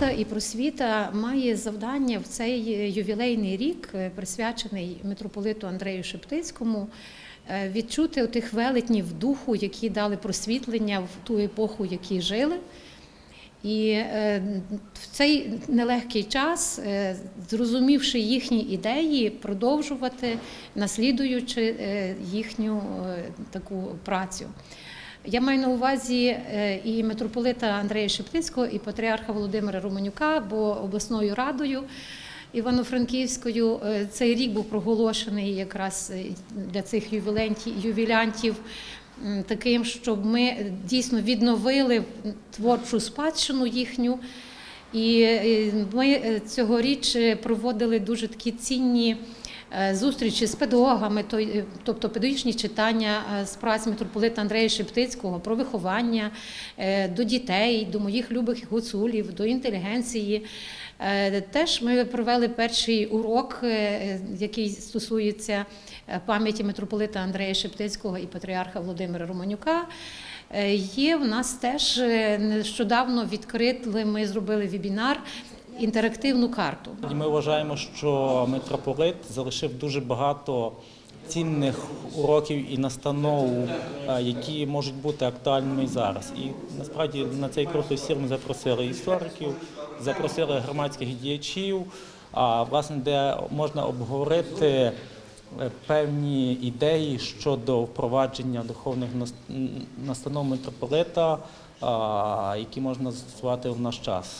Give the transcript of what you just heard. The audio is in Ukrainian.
Грамота і просвіта має завдання в цей ювілейний рік, е, присвячений митрополиту Андрею Шептицькому, е, відчути тих велетнів духу, які дали просвітлення в ту епоху, в якій жили. І е, в цей нелегкий час, е, зрозумівши їхні ідеї, продовжувати, наслідуючи е, їхню е, таку працю. Я маю на увазі е, і митрополита Андрея Шептицького, і патріарха Володимира Романюка, бо обласною радою Івано-Франківською е, цей рік був проголошений якраз е, для цих ювілянтів таким, щоб ми дійсно відновили творчу спадщину їхню. І ми цьогоріч проводили дуже такі цінні зустрічі з педагогами, е, тобто педагогічні читання е, з праць митрополита Андрея Шептицького про виховання е, до дітей, до моїх любих гуцулів, до інтелігенції. Е, Теж ми провели перший урок, е, який стосується е, пам'яті митрополита Андрея Шептицького і патріарха Володимира Романюка. Е, Є в нас теж е, нещодавно відкрили. Ми зробили вебінар. Інтерактивну карту. Ми вважаємо, що митрополит залишив дуже багато цінних уроків і настанов, е, які можуть бути актуальними зараз. І насправді на цей круглий стіл ми запросили істориків, запросили громадських діячів, а власне, де можна обговорити е, певні ідеї щодо впровадження духовних настанов митрополита, які можна застосувати в наш час.